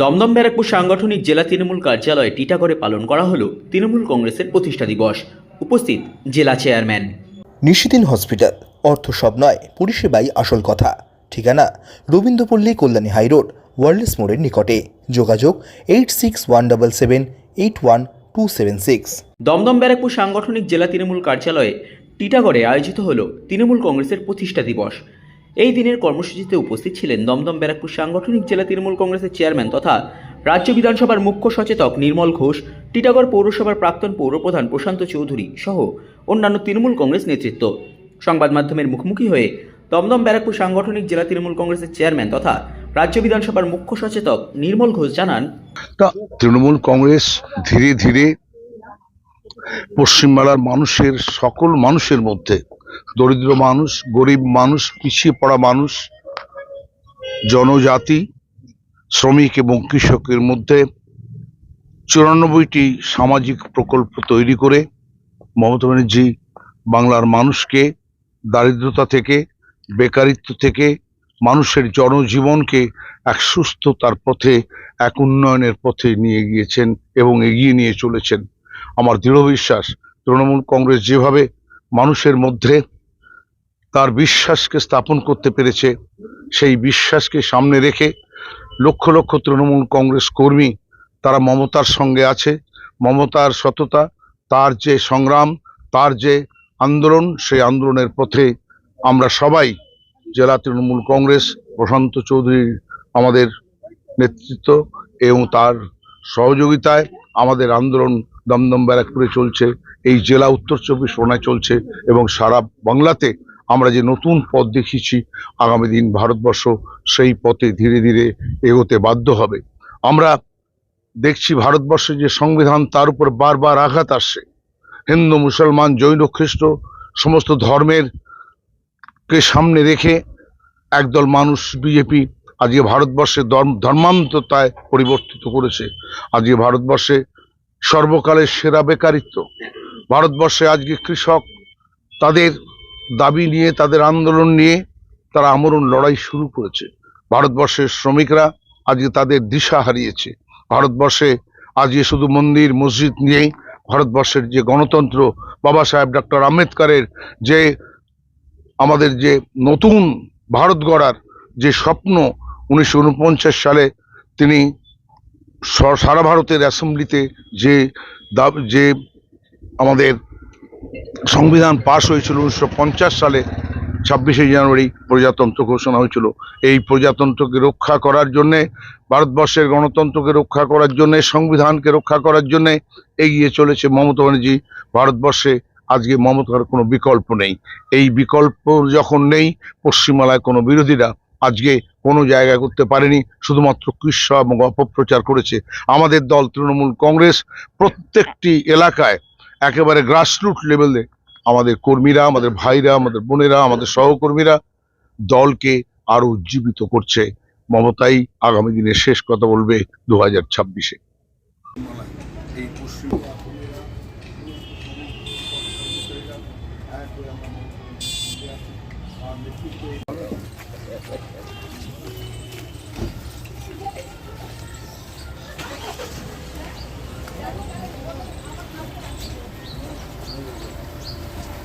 দমদম ব্যারাকপুর সাংগঠনিক জেলা তৃণমূল কার্যালয়ে টিটাগড়ে পালন করা হলো তৃণমূল কংগ্রেসের প্রতিষ্ঠা দিবস। উপস্থিত জেলা চেয়ারম্যান। নিশিদিন হসপিটাল অর্থ সব নয় পরিষেবাই আসল কথা। ঠিকানা রবীন্দ্রপল্লী কল্যাণী হাইরোড ওয়ার্ল্ডস মোড়ের নিকটে। যোগাযোগ eight six one double seven eight one two seven six. Dumdum Barrackpore সাংগঠনিক জেলা তৃণমূল কার্যালয়ে টিটাগড়ে আয়োজিত হল তৃণমূল কংগ্রেসের প্রতিষ্ঠা দিবস। এই দিনের কর্মসূচিতে উপস্থিত ছিলেন দমদম ব্যারাকপুর সাংগঠনিক জেলা তৃণমূল কংগ্রেসের চেয়ারম্যান তথা রাজ্য বিধানসভার মুখ্য সচেতক নির্মল ঘোষ, টিটাগড় পৌরসভার প্রাক্তন পৌরপ্রধান প্রশান্ত চৌধুরী সহ অন্যান্য তৃণমূল কংগ্রেস নেতৃত্ব। সংবাদ মাধ্যমের মুখোমুখি হয়ে দমদম ব্যারাকপুর সাংগঠনিক জেলা তৃণমূল কংগ্রেসের চেয়ারম্যান তথা রাজ্য বিধানসভার মুখ্য সচেতক নির্মল ঘোষ জানান তৃণমূল কংগ্রেস ধীরে ধীরে পশ্চিমবাংলার মানুষের, সকল মানুষের মধ্যে দরিদ্র মানুষ, গরিব মানুষ, পিছিয়ে পড়া মানুষ, জনজাতি, শ্রমিক এবং কৃষকের মধ্যে চুরানব্বইটি সামাজিক প্রকল্প তৈরি করে মমতা ব্যানার্জি বাংলার মানুষকে, দারিদ্রতা থেকে, বেকারিত্ব থেকে, মানুষের জনজীবনকে এক সুস্থতার পথে, এক উন্নয়নের পথে নিয়ে গিয়েছেন এবং এগিয়ে নিয়ে চলেছেন। আমার দৃঢ় বিশ্বাস, তৃণমূল কংগ্রেস যেভাবে মানুষের মধ্যে তার বিশ্বাসকে স্থাপন করতে পেরেছে, সেই বিশ্বাসকে সামনে রেখে লক্ষ লক্ষ তৃণমূল কংগ্রেস কর্মী তারা মমতার সঙ্গে আছে। মমতার সততা, তার যে সংগ্রাম, তার যে আন্দোলন, সেই আন্দোলনের পথে আমরা সবাই জেলা তৃণমূল কংগ্রেস, প্রশান্ত চৌধুরীর আমাদের নেতৃত্ব এবং তার সহযোগিতায় আমাদের আন্দোলন দমদম ব্যারাকপুরে চলছে, এই জেলা উত্তর চব্বিশ পরগনায় চলছে এবং সারা বাংলাতে আমরা যে নতুন পথ দেখিয়েছি, আগামী দিন ভারতবর্ষ সেই পথে ধীরে ধীরে এগোতে বাধ্য হবে। আমরা দেখছি ভারতবর্ষের যে সংবিধান, তার উপর বারবার আঘাত আসছে। হিন্দু, মুসলমান, জৈন, খ্রিস্ট, সমস্ত ধর্মের কে সামনে রেখে একদল মানুষ বিজেপি আজকে ভারতবর্ষে ধর্ম- ধর্মান্ততায় পরিবর্তিত করেছে। আজকে ভারতবর্ষে সর্বকালের সেরা বেকারিত্ব। ভারতবর্ষে আজকে কৃষক তাদের দাবি নিয়ে, তাদের আন্দোলন নিয়ে তারা আমরণ লড়াই শুরু করেছে। ভারতবর্ষের শ্রমিকরা আজকে তাদের দিশা হারিয়েছে। ভারতবর্ষে আজকে শুধু মন্দির, মসজিদ নিয়েই ভারতবর্ষের যে গণতন্ত্র, বাবা সাহেব ডক্টর আম্বেদকরের যে আমাদের যে নতুন ভারত গড়ার যে স্বপ্ন, উনিশশো উনপঞ্চাশ সালে তিনি সারা ভারতের অ্যাসেম্বলিতে যে যে আমাদের সংবিধান পাশ হয়েছিল উনিশশো পঞ্চাশ সালে, ছাব্বিশে জানুয়ারি প্রজাতন্ত্র ঘোষণা হয়েছিল। এই প্রজাতন্ত্রকে রক্ষা করার জন্যে, ভারতবর্ষের গণতন্ত্রকে রক্ষা করার জন্যে, সংবিধানকে রক্ষা করার জন্যে এগিয়ে চলেছে মমতা ব্যানার্জি। ভারতবর্ষে আজকে মমতার কোনো বিকল্প নেই। এই বিকল্প যখন নেই পশ্চিমবাংলায় কোনো বিরোধীরা আজকে কোনো জায়গায় করতে পারেনি, শুধুমাত্র কৃষ্ণ এবং অপপ্রচার করেছে। আমাদের দল, তৃণমূল কংগ্রেস, প্রত্যেকটি এলাকায় একেবারে গ্রাসরুট লেভেলে আমাদের কর্মীরা, আমাদের ভাইরা, আমাদের বোনেরা, আমাদের সহকর্মীরা দলকে আরও উজ্জীবিত করছে। মমতাই আগামী দিনে শেষ কথা বলবে দু হাজার ছাব্বিশে।